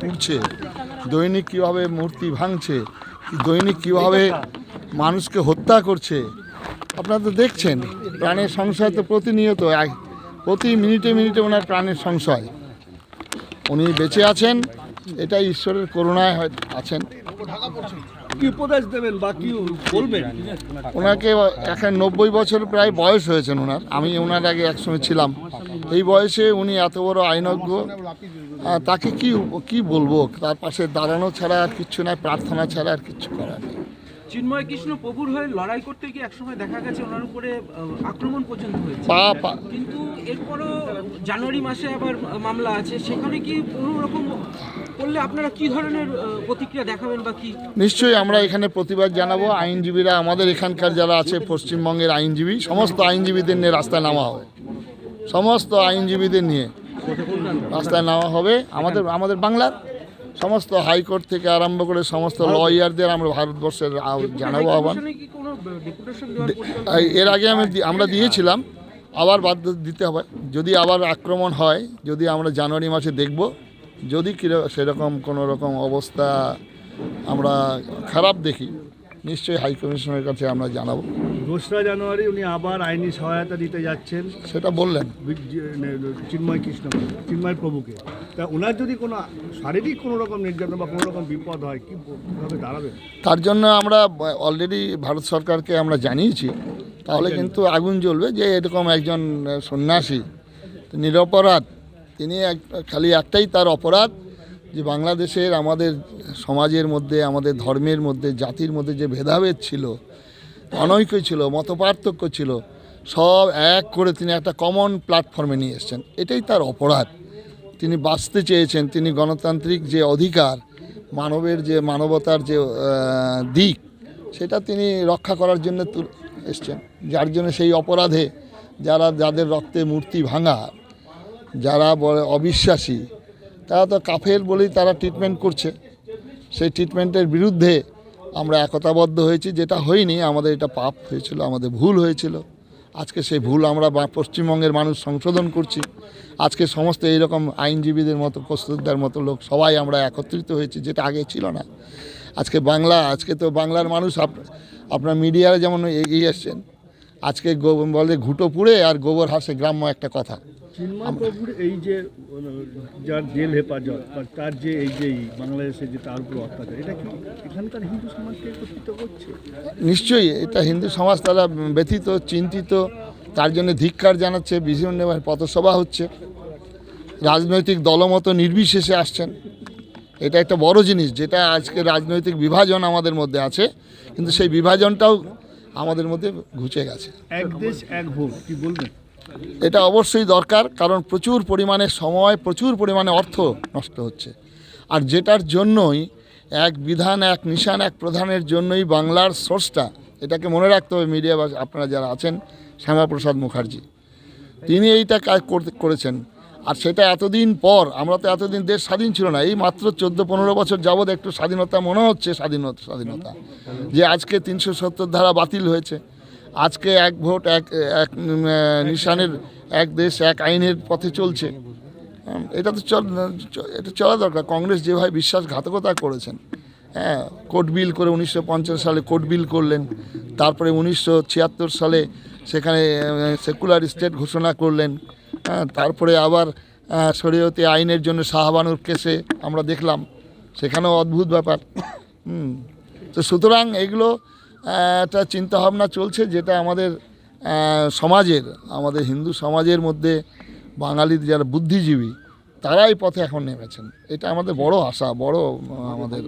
পুড়ছে দৈনিক কীভাবে মূর্তি ভাঙছে, দৈনিক কীভাবে মানুষকে হত্যা করছে, আপনারা তো দেখছেন, প্রাণের সংশয় তো প্রতিনিয়ত প্রতি মিনিটে মিনিটে ওনার প্রাণের সংশয়। উনি বেঁচে আছেন এটাই ঈশ্বরের করুণায় হয় আছেন। কি উপদেশ দেবেন বা কি বলবেন? ওনাকে এখন নব্বই বছর প্রায় বয়স হয়েছেন ওনার। আমি ওনার আগে একসময় ছিলাম। এই বয়সে উনি এত বড় আইনজ্ঞ। তাকে কি কি বলব? তার পাশে দাঁড়ানো ছাড়া আর কিচ্ছু নাই প্রার্থনা ছাড়া আর কিচ্ছু করার নেই। চিন্ময় কৃষ্ণ প্রভুর হয়ে লড়াই করতে গিয়ে একসময় দেখা গেছে ওনার উপরে আক্রমণ পর্যন্ত হয়েছে। পা পা। কিন্তু এরপরও জানুয়ারি মাসে আবার মামলা আছে। সেখানে কি কোনো রকম করলে আপনারা কি ধরনের প্রতিক্রিয়া দেখাবেন বা কি? নিশ্চয়ই আমরা এখানে প্রতিবাদ জানাব। আইনজীবীরা আমাদের এখানকার যারা আছে পশ্চিমবঙ্গের আইনজীবী সমস্ত আইনজীবীদের নিয়ে রাস্তায় নামা হবে। সমস্ত আইনজীবীদের নিয়ে রাস্তায় নামা হবে। আমাদের আমাদের বাংলার সমস্ত হাইকোর্ট থেকে আরম্ভ করে সমস্ত লয়ারদের আমরা ভারতবর্ষের জানাব আহ্বান। এর আগে আমি আমরা দিয়েছিলাম। আবার বাধ্য দিতে হবে। যদি আবার আক্রমণ হয় যদি আমরা জানুয়ারি মাসে দেখব যদি সেরকম কোনো রকম অবস্থা আমরা খারাপ দেখি নিশ্চয়ই হাই কমিশনের কাছে আমরা জানাব। দোসরা জানুয়ারি উনি আবার আইনি সহায়তা দিতে যাচ্ছেন। সেটা বললেন। চিন্ময় কৃষ্ণ চিন্ময় প্রভুকে। তা ওনার যদি কোনো শারীরিক কোনো রকম নির্যাতন বা কোনো রকম বিপদ হয় কীভাবে দাঁড়াবেন? তার জন্য আমরা অলরেডি ভারত সরকারকে আমরা জানিয়েছি। তাহলে কিন্তু আগুন জ্বলবে যে এরকম একজন সন্ন্যাসী নিরপরাধ তিনি খালি একটাই তার অপরাধ যে বাংলাদেশের আমাদের সমাজের মধ্যে, আমাদের ধর্মের মধ্যে, জাতির মধ্যে যে ভেদাভেদ ছিল, অনৈক্য ছিল, মতপার্থক্য ছিল, সব এক করে তিনি একটা কমন প্ল্যাটফর্মে নিয়ে এসেছেন। এটাই তার অপরাধ। তিনি বাঁচতে চেয়েছেন, তিনি গণতান্ত্রিক যে অধিকার, মানবের যে মানবতার যে দিক, সেটা তিনি রক্ষা করার জন্য এসছেন। যার জন্য সেই অপরাধে যারা, যাদের রক্তে মূর্তি ভাঙা যারা বলে অবিশ্বাসী, তারা তো কাফের বলেই তারা ট্রিটমেন্ট করছে। সেই ট্রিটমেন্টের বিরুদ্ধে আমরা একতাবদ্ধ হয়েছি। যেটা হয়নি, আমাদের এটা পাপ হয়েছিল, আমাদের ভুল হয়েছিল। আজকে সেই ভুল আমরা পশ্চিমবঙ্গের মানুষ সংশোধন করছি। আজকে সমস্ত এইরকম আইনজীবীদের মতো কস্তুরদার মতো লোক সবাই আমরা একত্রিত হয়েছি, যেটা আগে ছিল না। আজকে বাংলা, আজকে তো বাংলার মানুষ আপ- আপনার মিডিয়ায় যেমন এগিয়ে এসছেন, আজকে বলে ঘুটো পুড়ে আর গোবর হাসে গ্রাম্য একটা কথা। চিন্ময় প্রভুর এই যে যার জেল হেফাজত তার যে এই যে বাংলাদেশে যে তার উপর অত্যাচার এটা কি এখানকার হিন্দু সমাজকে একত্রিত করছে? নিশ্চয়ই এটা হিন্দু সমাজ তারা ব্যথিত চিন্তিত তার জন্য ধিক্কার জানাচ্ছে বিভিন্ন পথসভা হচ্ছে। রাজনৈতিক দলমত নির্বিশেষে আসছেন। এটা একটা বড় জিনিস যেটা আজকে রাজনৈতিক বিভাজন আমাদের মধ্যে আছে কিন্তু সেই বিভাজনটাও আমাদের মধ্যে ঘুচে গেছে। এক দেশ এক ভোট কি বলবেন? এটা অবশ্যই দরকার, কারণ প্রচুর পরিমাণে সময়, প্রচুর পরিমাণে অর্থ নষ্ট হচ্ছে। আর যেটার জন্যই এক বিধান, এক নিশান, এক প্রধানের জন্যই বাংলার সোর্সটা, এটাকে মনে রাখতে হবে মিডিয়া বা আপনারা যারা আছেন, শ্যামাপ্রসাদ মুখার্জি। তিনি এইটা কাজ করেছেন। আর সেটা এতদিন পর, আমরা তো এতদিন দেশ স্বাধীন ছিল না, এই মাত্র চোদ্দ পনেরো বছর যাবৎ একটু স্বাধীনতা মনে হচ্ছে, স্বাধীনতা স্বাধীনতা। যে আজকে তিনশো সত্তর ধারা বাতিল হয়েছে। আজকে এক ভোট, এক এক নিশানের এক দেশ, এক আইনের পথে চলছে। এটা তো চল, এটা চলা দরকার। কংগ্রেস যেভাবে বিশ্বাসঘাতকতা করেছেন হ্যাঁ কোর্ট বিল করে উনিশশো পঞ্চাশ সালে কোর্ট বিল করলেন, তারপরে উনিশশো ছিয়াত্তর সালে সেখানে সেকুলার স্টেট ঘোষণা করলেন হ্যাঁ তারপরে আবার শরীয়তে আইনের জন্য শাহবানুর কেসে আমরা দেখলাম। সেখানেও অদ্ভুত ব্যাপার। হুম তো সুতরাং এগুলো একটা চিন্তাভাবনা চলছে যেটা আমাদের সমাজের, আমাদের হিন্দু সমাজের মধ্যে বাঙালির যারা বুদ্ধিজীবী, তারাই পথে এখন নেমেছেন। এটা আমাদের বড় আশা, বড় আমাদের